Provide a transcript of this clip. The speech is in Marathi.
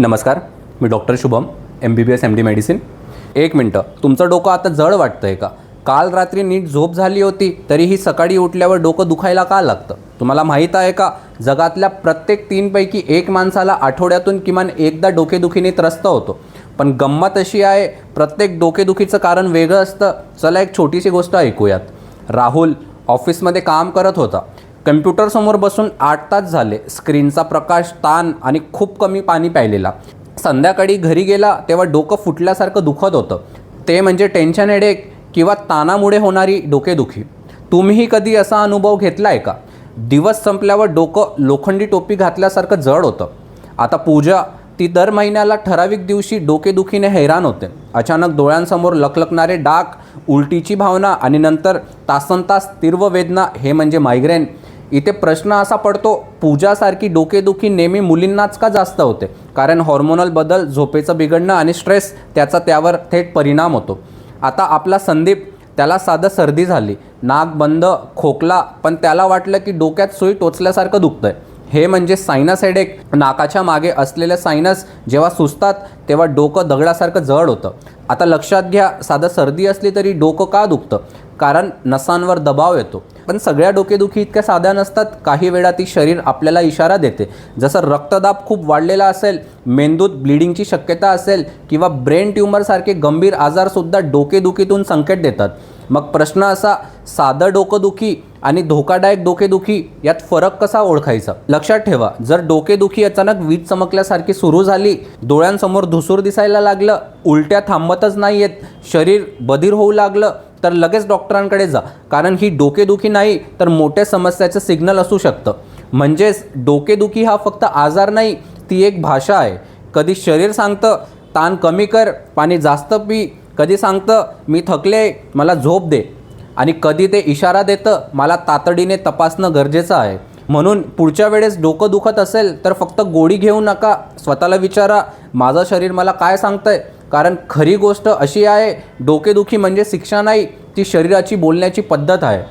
नमस्कार मी doctor Shubham M B B S M D medicine एक मिनटं तुमचं डोकं आता जड वाटतं आहे का? काल रात्री नीट झोप झाली होती तरीही सकाळी उठल्यावर डोकं दुखायला का लागतं? तुम्हाला माहीत आहे का? जगातल्या प्रत्येक तीनपैकी एक माणसाला आठवड्यातून किमान एकदा डोकेदुखीने त्रस्त होतो. पण गंमत अशी आहे प्रत्येक डोकेदुखीचं कारण वेगळं असतं. चला एक छोटीशी गोष्ट ऐकूयात. राहुल ऑफिसमध्ये काम करत होता. कम्प्युटरसमोर बसून आठ तास झाले. स्क्रीनचा प्रकाश ताण आणि खूप कमी पाणी प्यायलेला. संध्याकाळी घरी गेला तेव्हा डोकं फुटल्यासारखं दुखत होतं. ते म्हणजे टेन्शन हेडेक किंवा ताणामुळे होणारी डोकेदुखी तुम्हीही कधी असा अनुभव घेतला आहे का? दिवस संपल्यावर डोकं लोखंडी टोपी घातल्यासारखं जड होतं. आता पूजा ती दर महिन्याला ठराविक दिवशी डोकेदुखीने हैराण होते. अचानक डोळ्यांसमोर लखलखणारे डाग उलटीची भावना आणि नंतर तासनतास तीव्र वेदना हे म्हणजे मायग्रेन इथे प्रश्न असा पडतो पूजासारखी डोकेदुखी नेहमी मुलींनाच का जास्त होते? कारण हॉर्मोनल बदल झोपेचं बिघडणं आणि स्ट्रेस त्याचा त्यावर थेट परिणाम होतो. आता आपला संदीप त्याला साधं सर्दी झाली. नाक बंद खोकला पण त्याला वाटलं की डोक्यात सुई टोचल्यासारखं दुखतंय. हे म्हणजे सायनस हेडेक नाकाच्या मागे असलेले सायनस जेव्हा सुचतात तेव्हा डोकं दगडासारखं जड होतं. आता लक्षात घ्या साधं सर्दी असली तरी डोकं का दुखतं? कारण नसांवर दबाव येतो. पण सगळ्या डोकेदुखी इतक्या साध्या नसतात काही वेळा ती शरीर आपल्याला इशारा देते. जसं रक्तदाब खूप वाढलेला असेल मेंदूत ब्लिडिंगची शक्यता असेल किंवा ब्रेन ट्युमरसारखे गंभीर आजारसुद्धा डोकेदुखीतून संकेत देतात. मग प्रश्न असा साधं डोकंदुखी आणि धोकादायक डोकेदुखी यात फरक कसा ओळखायचा? लक्षात ठेवा जर डोकेदुखी अचानक वीज चमकल्यासारखी सुरू झाली डोळ्यांसमोर धुसूर दिसायला लागलं उलट्या थांबतच नाही आहेत शरीर बधीर होऊ लागलं तर लगेच डॉक्टरांकडे जा. कारण ही डोकेदुखी नाही तर मोठ्या समस्याचं सिग्नल असू शकतं. म्हणजेच डोकेदुखी हा फक्त आजार नाही ती एक भाषा आहे. कधी शरीर सांगतं ताण कमी कर पाणी जास्त पी. कधी सांगतं मी थकले मला झोप दे. आणि कधी ते इशारा देतं मला तातडीने तपासणं गरजेचं आहे. म्हणून पुढच्या वेळेस डोकं दुखत असेल तर फक्त गोळी घेऊ नका. स्वतःला विचारा माझं शरीर मला काय सांगतंय? कारण खरी गोष्ट अशी आहे डोकेदुखी म्हणजे शिक्षा नाही ती शरीराची बोलण्याची पद्धत आहे.